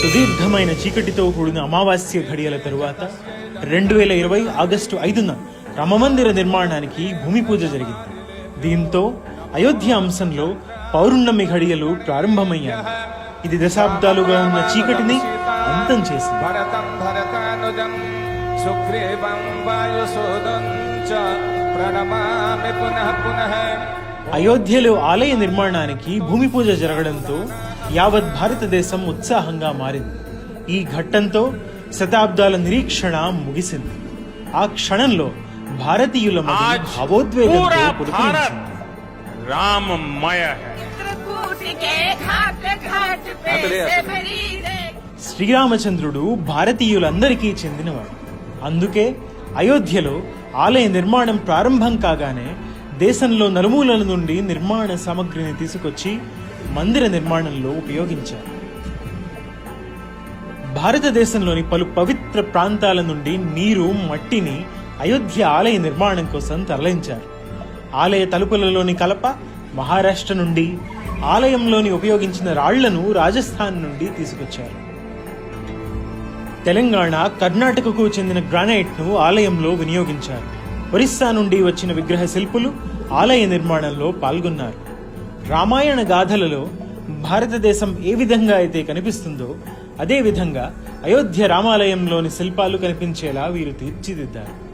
సుదీర్ఘమైన చీకటితో కూడిన అమావాస్య ఘడియల తరువాత రెండు వేల ఇరవై ఆగస్టు ఐదున రామమందిర నిర్మాణానికి భూమి పూజ జరిగింది. దీంతో అయోధ్య అంశంలో పౌర్ణమి ఘడియలు ప్రారంభమయ్యాయి. ఇది దశాబ్దాలుగా ఉన్న చీకటిని అంతం చేసింది. అయోధ్యలో ఆలయ నిర్మాణానికి భూమి పూజ జరగడంతో యావత్ భారతదేశం ఉత్సాహంగా మారింది. ఈ ఘట్టంతో శతాబ్దాల నిరీక్షణ ముగిసింది. ఆ క్షణంలో భారతీయుల భావోద్వేగంతో రామమయ హై. శ్రీరామచంద్రుడు భారతీయులందరికీ చెందినవాడు. అందుకే అయోధ్యలో ఆలయ నిర్మాణం ప్రారంభం కాగానే దేశంలో నలుమూలల నుండి నిర్మాణ సామగ్రిని తీసుకొచ్చి మందిర నిర్మాణంలో ఉపయోగించారు. భారతదేశంలోని పలు పవిత్ర ప్రాంతాల నుండి నీరు మట్టిని అయోధ్య ఆలయ నిర్మాణం కోసం తరలించారు. ఆలయ తలుపులలోని కలప మహారాష్ట్ర నుండి ఆలయంలోని ఉపయోగించిన రాళ్ళను రాజస్థాన్ నుండి తీసుకొచ్చారు. తెలంగాణ కర్ణాటకకు చెందిన గ్రానైట్ను ఆలయంలో వినియోగించారు. ఒరిస్సా నుండి వచ్చిన విగ్రహ శిల్పులు ఆలయ నిర్మాణంలో పాల్గొన్నారు. రామాయణ గాథలలో భారతదేశం ఏ విధంగా అయితే కనిపిస్తుందో అదే విధంగా అయోధ్య రామాలయంలోని శిల్పాలు కనిపించేలా వీరు తీర్చిదిద్దారు.